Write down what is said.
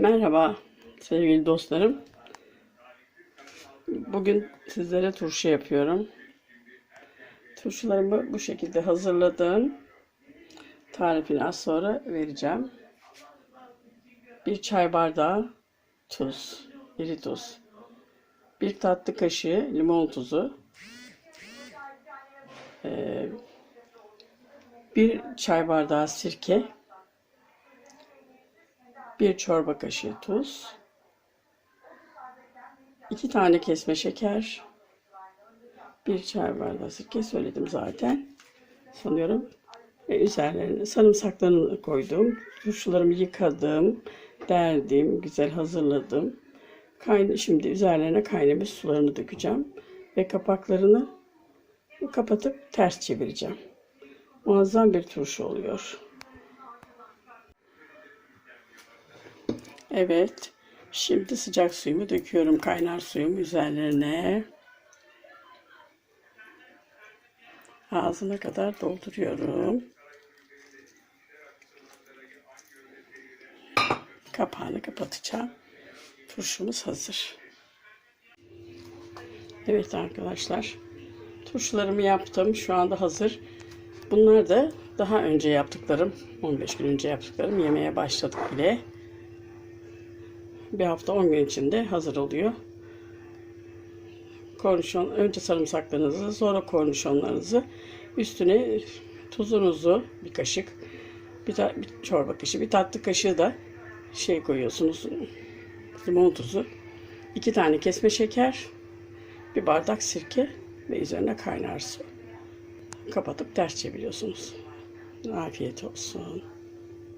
Merhaba sevgili dostlarım. Bugün sizlere turşu yapıyorum. Turşularımı bu şekilde hazırladım. Tarifini az sonra vereceğim. Bir çay bardağı tuz, iri tuz. Bir tatlı kaşığı limon tuzu. Bir çay bardağı sirke. Bir çorba kaşığı tuz. iki tane kesme şeker. Bir çay bardağı sirke söyledim zaten. Sanıyorum. Ve üzerlerine sarımsaklarını koydum. Turşularımı yıkadım. Derdim. Güzel hazırladım. Kayna şimdi üzerlerine kaynamış sularını dökeceğim. Ve kapaklarını kapatıp ters çevireceğim. Muazzam bir turşu oluyor. Evet. Şimdi sıcak suyumu döküyorum. Kaynar suyumu üzerlerine. Ağzına kadar dolduruyorum. Kapağını kapatacağım. Turşumuz hazır. Evet arkadaşlar. Turşularımı yaptım. Şu anda hazır. Bunlar da daha önce yaptıklarım. 15 gün önce yaptıklarım. Yemeye başladık bile bir hafta 10 gün içinde hazır oluyor. Kornişon önce sarımsaklarınızı sonra kornişonlarınızı. Üstüne tuzunuzu bir kaşık bir, ta, bir çorba kaşığı bir tatlı kaşığı da şey koyuyorsunuz limon tuzu. İki tane kesme şeker bir bardak sirke ve üzerine kaynar su. Kapatıp ters çeviriyorsunuz. Afiyet olsun